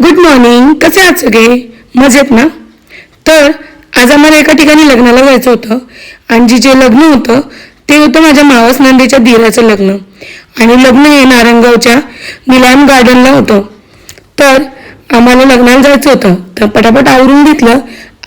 Good morning कसे आहात सगळे? मजेत ना? तर आज आम्हाला एका ठिकाणी लग्नाला जायचं होतं. आणि जे जे लग्न होतं ते होतं माझ्या मावस नंदेच्या दिराचं लग्न. आणि लग्न हे नारंगावच्या निलाम गार्डनला होतं. तर आम्हाला लग्नाला जायचं होतं. तर पटापट आवरून घेतलं.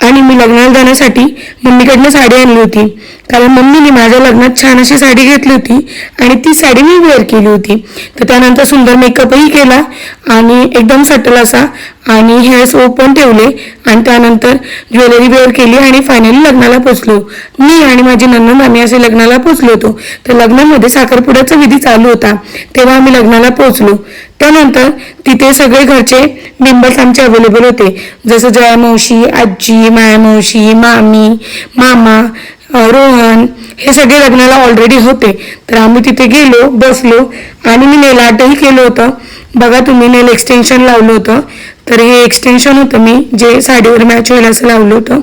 आणि मी लग्नाला जाण्यासाठी मम्मीकडनं साडी आणली होती. कारण मम्मीने माझ्या लग्नात छान अशी साडी घेतली होती आणि ती साडी मी वेअर केली होती. तर त्यानंतर सुंदर मेकअपही केला आणि एकदम सटल असा आणि हेअर्स ओपन ठेवले आणि त्यानंतर ज्वेलरी वेअर केली आणि फायनली लग्नाला पोचलो मी आणि माझी नंदन आम्ही असे लग्नाला पोचलो होतो. तर लग्नामध्ये साखरपुड्याचा विधी चालू होता. तेव्हा आम्ही लग्नाला पोचलो त्यानंतर तिथे सगळे घरचे मेंबर्स आमचे अवेलेबल होते. जसं जया मावशी आजी माया मावशी मामी मामा रोहन हे सगळे लग्नाला ऑलरेडी होते. तर आम्ही तिथे गेलो बसलो आणि मी नेलाटही केलं होतं. बघा तुम्ही नेल एक्सटेन्शन लावलं होतं. तर हे एक्सटेन्शन होतं मी जे साडीवर मॅच होईल असं लावलं होतं.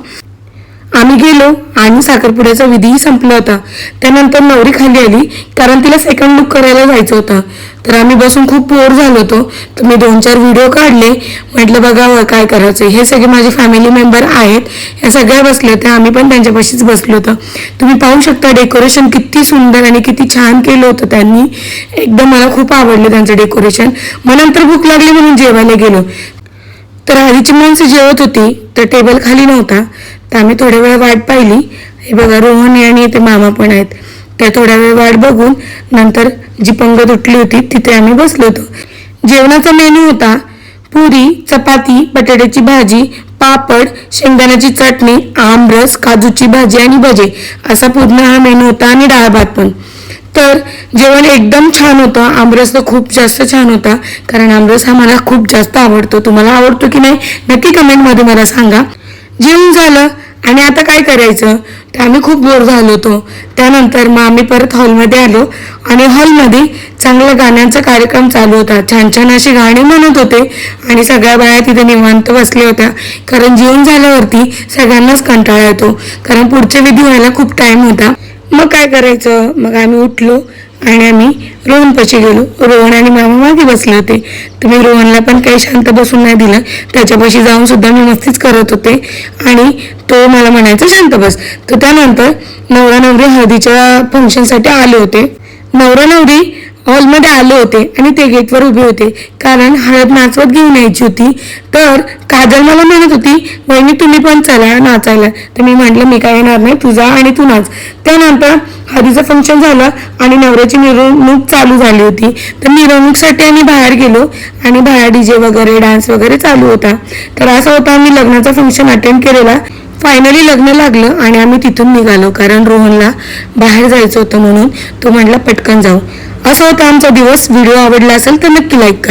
आम्ही गेलो आणि साखरपुड्याचा विधीही संपला होता. त्यानंतर नवरी खाली आली कारण तिला सेकंड लुक करायला जायचं होतं. तर आम्ही बसून खूप बोर झालो होतो. तर मी दोन चार व्हिडिओ काढले. म्हटलं बघावं काय करायचं? हे सगळे माझे फॅमिली मेंबर आहेत. ह्या सगळ्या बसल्या होत्या. आम्ही पण त्यांच्यापाशीच बसलो होतो. तुम्ही पाहू शकता डेकोरेशन किती सुंदर आणि किती छान केलं होतं त्यांनी. एकदम मला खूप आवडलं त्यांचं डेकोरेशन मग नंतर भूक लागली म्हणून जेवायला गेलो. तर आधीची माणसं जेवत होती तर टेबल खाली नव्हता. तर आम्ही थोड्या वेळ वाट पाहिली. हे बघा रोहन आणि ते मामा पण आहेत. त्या थोड्या वेळ वाट बघून नंतर जी पंगत उठली होती तिथे आम्ही बसलो होतो. जेवणाचा मेनू होता पुरी चपाती बटाट्याची भाजी पापड शेंगदाण्याची चटणी आमरस काजूची भाजी आणि भजे. असा पूर्ण हा मेनू होता आणि डाळ भात पण. तर जेवण एकदम छान होतं. आमरस तर खूप जास्त छान होता. कारण आमरस हा मला खूप जास्त आवडतो. तुम्हाला आवडतो की नाही नक्की कमेंटमध्ये मला सांगा. जेवण झालं आणि आता काय करायचं? तर आम्ही खूप बोर झालो होतो. त्यानंतर मग आम्ही परत हॉलमध्ये आलो आणि हॉलमध्ये चांगला गाण्यांचा कार्यक्रम चालू होता. छान छान अशी गाणी म्हणत होते आणि सगळ्या बाया तिथे निवांत बसल्या होत्या. कारण जेवण झाल्यावरती सगळ्यांनाच कंटाळा येतो. कारण पुढचे विधी व्हायला खूप टाइम होता. मग काय करायचं? मग आम्ही उठलो आणि आम्ही रोहनपाशी गेलो. रोहन आणि मामा मागे बसले होते. तर मी रोहनला पण काही शांत बसून नाही दिलं. त्याच्यापाशी जाऊन सुद्धा मी मस्तीच करत होते. आणि तो मला म्हणायचा शांत बस. तर त्यानंतर नवरा नवरी हळदीच्या फंक्शनसाठी आले होते. नवरा नवरी हॉलमध्ये आले होते आणि ते गेटवर उभे होते. कारण हळद नाचवत घेऊन यायची होती. तर काजल मला म्हणत होती वहिनी तुम्ही पण चला नाचायला. तर मी म्हटलं मी काय येणार नाही तुझा आणि तू नाच. त्यानंतर हळदीचं फंक्शन झालं आणि नवऱ्याची मिरवणूक चालू झाली होती. तर मिरवणूकसाठी आम्ही बाहेर गेलो आणि बाहेर डीजे वगैरे डान्स वगैरे चालू होता. तर असा होता आम्ही लग्नाचा फंक्शन अटेंड केलेला. फायनली लग्न लागलं आणि आम्ही तिथून निघालो कारण रोहनला बाहेर जायचं होतं म्हणून तो म्हटला पटकन जाऊ. असं होतं आमचा दिवस. व्हिडिओ आवडला असेल तर नक्की लाईक करा.